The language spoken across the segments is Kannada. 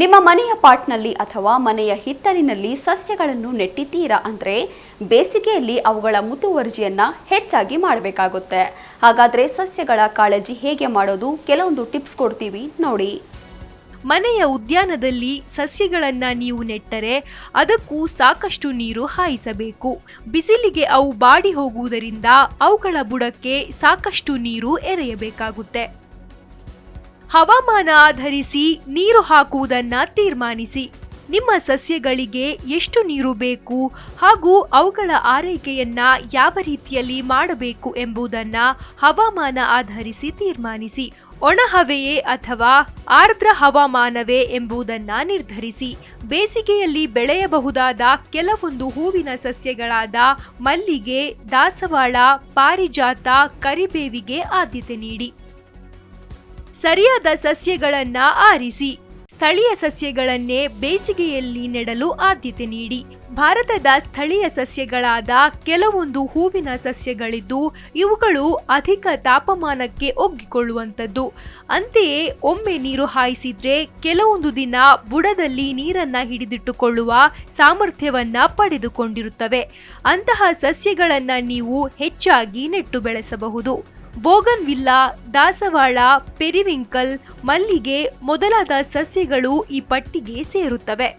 ನಿಮ್ಮ ಮನೆಯ ಪಾಟ್ನಲ್ಲಿ ಅಥವಾ ಮನೆಯ ಹಿತ್ತಲಿನಲ್ಲಿ ಸಸ್ಯಗಳನ್ನು ನೆಟ್ಟಿದ್ದೀರಾ ಅಂದರೆ ಬೇಸಿಗೆಯಲ್ಲಿ ಅವುಗಳ ಮುತುವರ್ಜಿಯನ್ನ ಹೆಚ್ಚಾಗಿ ಮಾಡಬೇಕಾಗುತ್ತೆ. ಹಾಗಾದ್ರೆ ಸಸ್ಯಗಳ ಕಾಳಜಿ ಹೇಗೆ ಮಾಡೋದು? ಕೆಲವೊಂದು ಟಿಪ್ಸ್ ಕೊಡ್ತೀವಿ ನೋಡಿ. ಮನೆಯ ಉದ್ಯಾನದಲ್ಲಿ ಸಸ್ಯಗಳನ್ನ ನೀವು ನೆಟ್ಟರೆ ಅದಕ್ಕೂ ಸಾಕಷ್ಟು ನೀರು ಹಾಯಿಸಬೇಕು. ಬಿಸಿಲಿಗೆ ಅವು ಬಾಡಿ ಹೋಗುವುದರಿಂದ ಅವುಗಳ ಬುಡಕ್ಕೆ ಸಾಕಷ್ಟು ನೀರು ಎರೆಯಬೇಕಾಗುತ್ತೆ. ಹವಾಮಾನ ಆಧರಿಸಿ ನೀರು ಹಾಕುವುದನ್ನ ತೀರ್ಮಾನಿಸಿ. ನಿಮ್ಮ ಸಸ್ಯಗಳಿಗೆ ಎಷ್ಟು ನೀರು ಬೇಕು ಹಾಗೂ ಅವುಗಳ ಆರೈಕೆಯನ್ನ ಯಾವ ರೀತಿಯಲ್ಲಿ ಮಾಡಬೇಕು ಎಂಬುದನ್ನ ಹವಾಮಾನ ಆಧರಿಸಿ ತೀರ್ಮಾನಿಸಿ. ಒಣಹವೆಯೇ ಅಥವಾ ಆರ್ದ್ರ ಹವಾಮಾನವೇ ಎಂಬುದನ್ನ ನಿರ್ಧರಿಸಿ. ಬೇಸಿಗೆಯಲ್ಲಿ ಬೆಳೆಯಬಹುದಾದ ಕೆಲವೊಂದು ಹೂವಿನ ಸಸ್ಯಗಳಾದ ಮಲ್ಲಿಗೆ, ದಾಸವಾಳ, ಪಾರಿಜಾತ, ಕರಿಬೇವಿಗೆ ಆದ್ಯತೆ ನೀಡಿ. ಸರಿಯಾದ ಸಸ್ಯಗಳನ್ನ ಆರಿಸಿ, ಸ್ಥಳೀಯ ಸಸ್ಯಗಳನ್ನೇ ಬೇಸಿಗೆಯಲ್ಲಿ ನೆಡಲು ಆದ್ಯತೆ ನೀಡಿ. ಭಾರತದ ಸ್ಥಳೀಯ ಸಸ್ಯಗಳಾದ ಕೆಲವೊಂದು ಹೂವಿನ ಸಸ್ಯಗಳಿದ್ದು, ಇವುಗಳು ಅಧಿಕ ತಾಪಮಾನಕ್ಕೆ ಒಗ್ಗಿಕೊಳ್ಳುವಂಥದ್ದು. ಅಂತೆಯೇ ಒಮ್ಮೆ ನೀರು ಹಾಯಿಸಿದ್ರೆ ಕೆಲವೊಂದು ದಿನ ಬುಡದಲ್ಲಿ ನೀರನ್ನ ಹಿಡಿದಿಟ್ಟುಕೊಳ್ಳುವ ಸಾಮರ್ಥ್ಯವನ್ನ ಪಡೆದುಕೊಂಡಿರುತ್ತವೆ. ಅಂತಹ ಸಸ್ಯಗಳನ್ನ ನೀವು ಹೆಚ್ಚಾಗಿ ನೆಟ್ಟು ಬೆಳೆಸಬಹುದು. ಬೋಗನ್ ವಿಲ್ಲಾ, ದಾಸವಾಳ, ಪೆರಿವಿಂಕಲ್, ಮಲ್ಲಿಗೆ ಮೊದಲಾದ ಸಸ್ಯಗಳು ಈ ಪಟ್ಟಿಗೆ ಸೇರುತ್ತವೆ.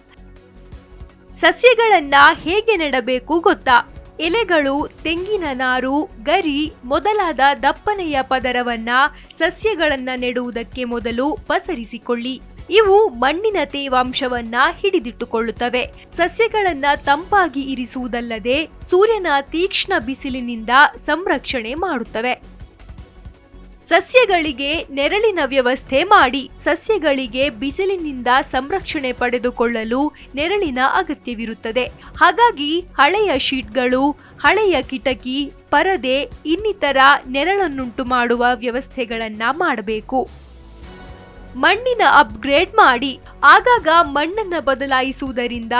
ಸಸ್ಯಗಳನ್ನ ಹೇಗೆ ನೆಡಬೇಕು ಗೊತ್ತಾ? ಎಲೆಗಳು, ತೆಂಗಿನ ನಾರು, ಗರಿ ಮೊದಲಾದ ದಪ್ಪನೆಯ ಪದರವನ್ನ ಸಸ್ಯಗಳನ್ನ ನೆಡುವುದಕ್ಕೆ ಮೊದಲು ಪಸರಿಸಿಕೊಳ್ಳಿ. ಇವು ಮಣ್ಣಿನ ತೇವಾಂಶವನ್ನ ಹಿಡಿದಿಟ್ಟುಕೊಳ್ಳುತ್ತವೆ. ಸಸ್ಯಗಳನ್ನ ತಂಪಾಗಿ ಇರಿಸುವುದಲ್ಲದೆ ಸೂರ್ಯನ ತೀಕ್ಷ್ಣ ಬಿಸಿಲಿನಿಂದ ಸಂರಕ್ಷಣೆ ಮಾಡುತ್ತವೆ. ಸಸ್ಯಗಳಿಗೆ ನೆರಳಿನ ವ್ಯವಸ್ಥೆ ಮಾಡಿ ಸಸ್ಯಗಳಿಗೆ ಬಿಸಿಲಿನಿಂದ ಸಂರಕ್ಷಣೆ ಪಡೆದುಕೊಳ್ಳಲು ನೆರಳಿನ ಅಗತ್ಯವಿರುತ್ತದೆ. ಹಾಗಾಗಿ ಹಳೆಯ ಶೀಟ್ಗಳು, ಹಳೆಯ ಕಿಟಕಿ, ಪರದೆ, ಇನ್ನಿತರ ನೆರಳನ್ನುಂಟು ಮಾಡುವ ವ್ಯವಸ್ಥೆಗಳನ್ನ ಮಾಡಬೇಕು. ಮಣ್ಣಿನ ಅಪ್ಗ್ರೇಡ್ ಮಾಡಿ, ಆಗಾಗ ಮಣ್ಣನ್ನ ಬದಲಾಯಿಸುವುದರಿಂದ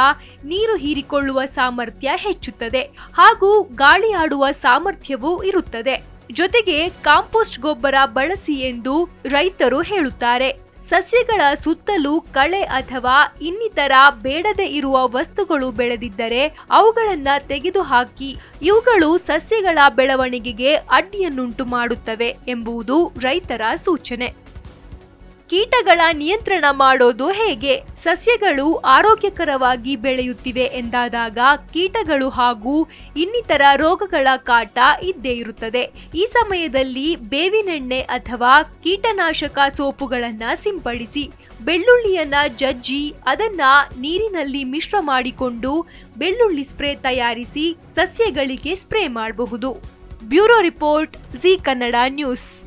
ನೀರು ಹೀರಿಕೊಳ್ಳುವ ಸಾಮರ್ಥ್ಯ ಹೆಚ್ಚುತ್ತದೆ ಹಾಗೂ ಗಾಳಿ ಆಡುವ ಸಾಮರ್ಥ್ಯವೂ ಇರುತ್ತದೆ. ಜೊತೆಗೆ ಕಾಂಪೋಸ್ಟ್ ಗೊಬ್ಬರ ಬಳಸಿ ಎಂದು ರೈತರು ಹೇಳುತ್ತಾರೆ. ಸಸ್ಯಗಳ ಸುತ್ತಲೂ ಕಳೆ ಅಥವಾ ಇನ್ನಿತರ ಬೇಡದೆ ಇರುವ ವಸ್ತುಗಳು ಬೆಳೆದಿದ್ದರೆ ಅವುಗಳನ್ನು ತೆಗೆದುಹಾಕಿ ಇವುಗಳು ಸಸ್ಯಗಳ ಬೆಳವಣಿಗೆಗೆ ಅಡ್ಡಿಯನ್ನುಂಟು ಮಾಡುತ್ತವೆ ಎಂಬುದು ರೈತರ ಸೂಚನೆ. ಕೀಟಗಳ ನಿಯಂತ್ರಣ ಮಾಡೋದು ಹೇಗೆ? ಸಸ್ಯಗಳು ಆರೋಗ್ಯಕರವಾಗಿ ಬೆಳೆಯುತ್ತಿವೆ ಎಂದಾದಾಗ ಕೀಟಗಳು ಹಾಗೂ ಇನ್ನಿತರ ರೋಗಗಳ ಕಾಟ ಇದ್ದೇ ಇರುತ್ತದೆ. ಈ ಸಮಯದಲ್ಲಿ ಬೇವಿನೆಣ್ಣೆ ಅಥವಾ ಕೀಟನಾಶಕ ಸೋಪುಗಳನ್ನ ಸಿಂಪಡಿಸಿ, ಬೆಳ್ಳುಳ್ಳಿಯನ್ನ ಜಜ್ಜಿ, ಅದನ್ನ ನೀರಿನಲ್ಲಿ ಮಿಶ್ರ ಮಾಡಿಕೊಂಡು ಬೆಳ್ಳುಳ್ಳಿ ಸ್ಪ್ರೇ ತಯಾರಿಸಿ ಸಸ್ಯಗಳಿಗೆ ಸ್ಪ್ರೇ ಮಾಡಬಹುದು. Bureau report Zee Kannada news.